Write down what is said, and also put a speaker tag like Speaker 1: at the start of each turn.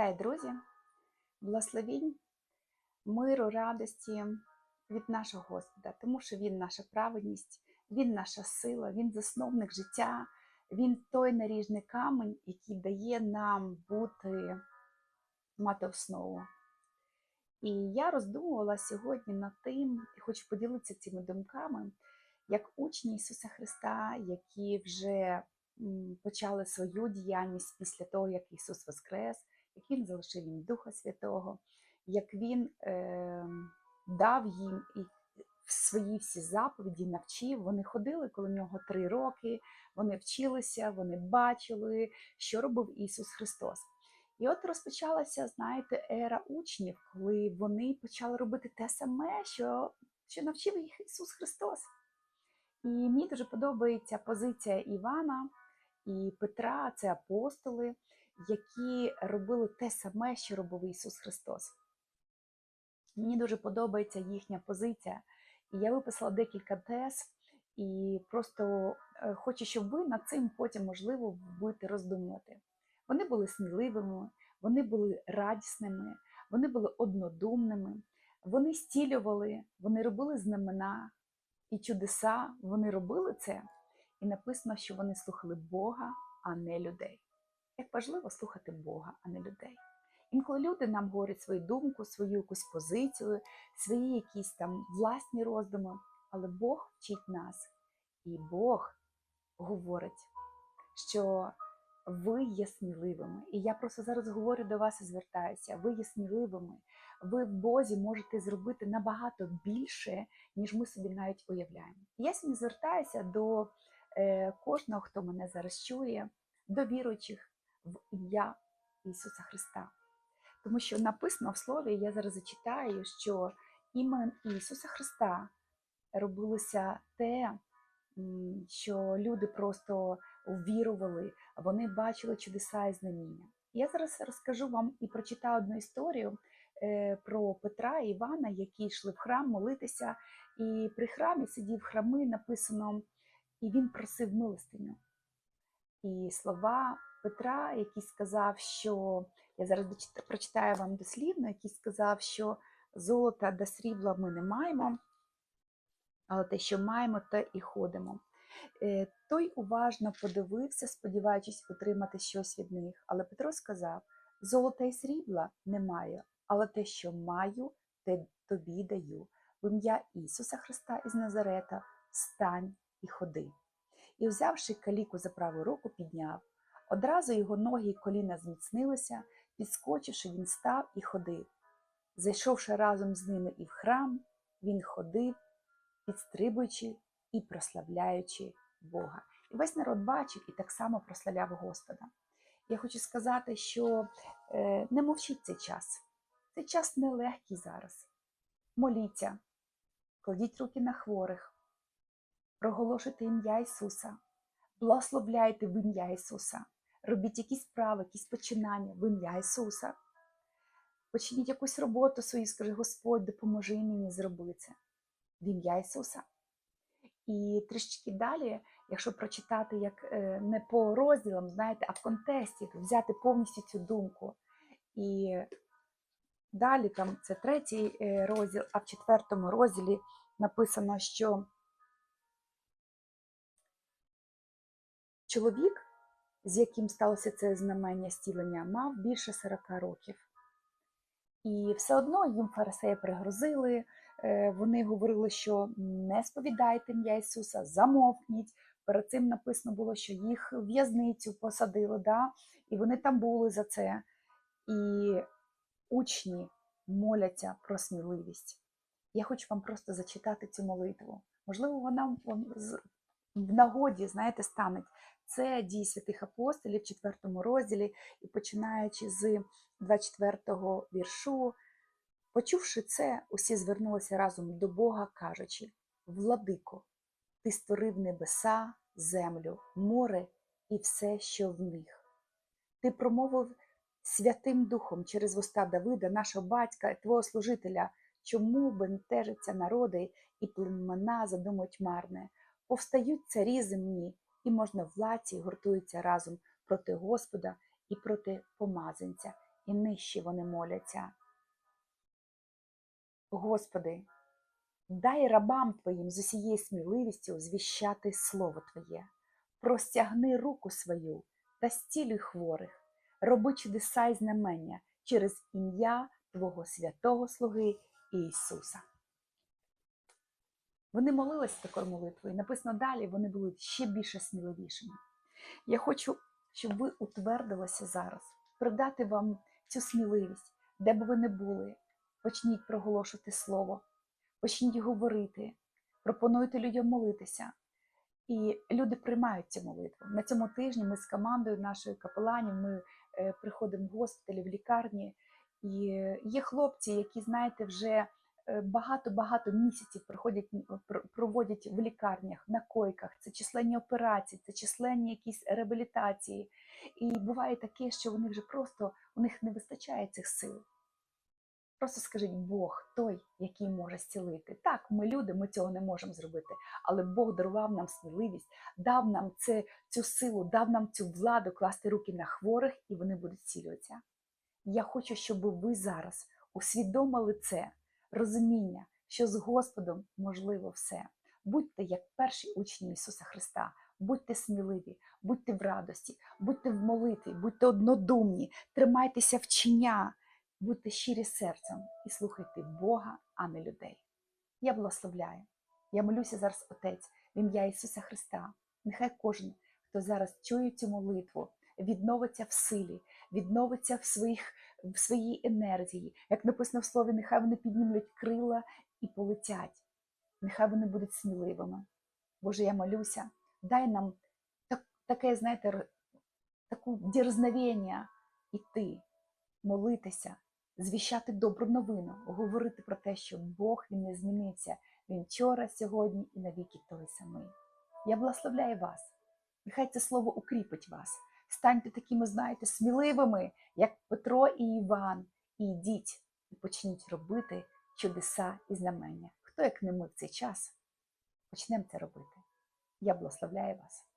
Speaker 1: Вітаю, друзі! Благословінь, миру, радості від нашого Господа, тому що Він наша праведність, Він наша сила, Він засновник життя, Він той наріжний камінь, який дає нам бути мати основу. І я роздумувала сьогодні над тим, і хочу поділитися цими думками, як учні Ісуса Христа, які вже почали свою діяльність після того, як Ісус Воскрес, як Він залишив їм Духа Святого, як Він е, дав їм і свої всі заповіді, навчив. Вони ходили коло нього три роки, вони вчилися, вони бачили, що робив Ісус Христос. І от розпочалася, знаєте, ера учнів, коли вони почали робити те саме, що, що навчив їх Ісус Христос. І мені дуже подобається позиція Івана і Петра, це апостоли, які робили те саме, що робив Ісус Христос. Мені дуже подобається їхня позиція. І я виписала декілька тез, і просто е, хочу, щоб ви над цим потім, можливо, будете роздумувати. Вони були сміливими, вони були радісними, вони були однодумними, вони стілювали, вони робили знамена і чудеса, вони робили це. І написано, що вони слухали Бога, а не людей. Як важливо слухати Бога, а не людей. Інколи люди нам говорять свою думку, свою якусь позицію, свої якісь там власні роздуми, але Бог вчить нас, і Бог говорить, що ви є сміливими. І я просто зараз говорю до вас і звертаюся. Ви є сміливими. Ви в Бозі можете зробити набагато більше, ніж ми собі навіть уявляємо. Я сьогодні звертаюся до е, кожного, хто мене зараз чує, до віруючих в ім'я Ісуса Христа. Тому що написано в Слові, я зараз зачитаю, що імен Ісуса Христа робилося те, що люди просто ввірували, вони бачили чудеса і знаміння. Я зараз розкажу вам і прочитаю одну історію е, про Петра і Івана, які йшли в храм молитися, і при храмі сидів храми, написано, і він просив милостиню. І слова Петра, який сказав, що я зараз прочитаю вам дослівно, який сказав, що золота та срібла ми не маємо, але те, що маємо, те і ходимо. Е, Той уважно подивився, сподіваючись отримати щось від них. Але Петро сказав: Золота і срібла не маю, але те, що маю, те тобі даю. В ім'я Ісуса Христа із Назарета встань і ходи. І, взявши каліку за праву руку, підняв. Одразу його ноги і коліна зміцнилися, підскочивши, він став і ходив. Зайшовши разом з ними і в храм, він ходив, підстрибуючи і прославляючи Бога. І весь народ бачив і так само прославляв Господа. Я хочу сказати, що е, не мовчіть цей час. Цей час нелегкий зараз. Моліться, кладіть руки на хворих, проголошуйте ім'я Ісуса, благословляйте в ім'я Ісуса, робіть якісь справи, якісь починання в ім'я Ісуса. Почніть якусь роботу свою, скажи, Господь, допоможи мені зробити це в ім'я Ісуса. І трішечки далі, якщо прочитати як е, не по розділам, знаєте, а в контексті, взяти повністю цю думку. І далі там це третій е, розділ, а в четвертому розділі написано, що чоловік, з яким сталося це знамення стілення, мав більше 40 років. І все одно їм фарисеї пригрозили, е, вони говорили, що не сповідайте ім'я Ісуса, замовкніть. Перед цим написано було, що їх в'язницю посадили, да? і вони там були за це. І учні моляться про сміливість. Я хочу вам просто зачитати цю молитву. Можливо, вона вам в нагоді, знаєте, стане. Це дії святих апостолів в 4 розділі, і починаючи з 24 віршу, почувши це, усі звернулися разом до Бога, кажучи: Владико, ти створив небеса, землю, море і все, що в них. Ти промовив Святим Духом через вуста Давида, нашого батька, твого служителя, чому бентежаться народи і племена задумують марне, повстають царі земні, і можновладці гуртуються разом проти Господа і проти помазанця, і нижче вони моляться. Господи, дай рабам Твоїм з усією сміливістю звіщати Слово Твоє, простягни руку свою та зцілюй хворих, роби чудеса й знамення через ім'я Твого святого Слуги Ісуса. Вони молилися такою молитвою. Написано далі, вони були ще більше сміливішими. Я хочу, щоб ви утвердилися зараз, придати вам цю сміливість, де б ви не були. Почніть проголошувати слово, почніть говорити, пропонуйте людям молитися. І люди приймають цю молитву. На цьому тижні ми з командою нашої капеланів ми е, приходимо в госпіталі, в лікарні. І є хлопці, які, знаєте, вже е, багато-багато місяців проводять в лікарнях, на койках. Це численні операції, це численні якісь реабілітації. І буває таке, що вони вже просто у них не вистачає цих сил. Просто скажіть Бог той, який може зцілити. Так, ми люди, ми цього не можемо зробити, але Бог дарував нам сміливість, дав нам це, цю силу, дав нам цю владу класти руки на хворих, і вони будуть зцілюватися. Я хочу, щоб ви зараз усвідомили це розуміння, що з Господом можливо все. Будьте як перші учні Ісуса Христа, будьте сміливі, будьте в радості, будьте в молитві, будьте однодумні, тримайтеся вчення, будьте щирі серцем і слухайте Бога, а не людей. Я благословляю. Я молюся зараз, Отець, в ім'я Ісуса Христа. Нехай кожен, хто зараз чує цю молитву, відновиться в силі, відновиться в, своїх, в своїй енергії. Як написано в слові, нехай вони піднімуть крила і полетять. Нехай вони будуть сміливими. Боже, я молюся, дай нам так, таке, знаєте, таку дерзновення іти, молитися, звіщати добру новину, говорити про те, що Бог він не змінився. Він вчора, сьогодні і навіки той самий. Я благословляю вас. Нехай це слово укріпить вас. Станьте такими, знаєте, сміливими, як Петро і Іван, і йдіть і почніть робити чудеса і знамення. Хто як не ми в цей час? Почнемо це робити. Я благословляю вас.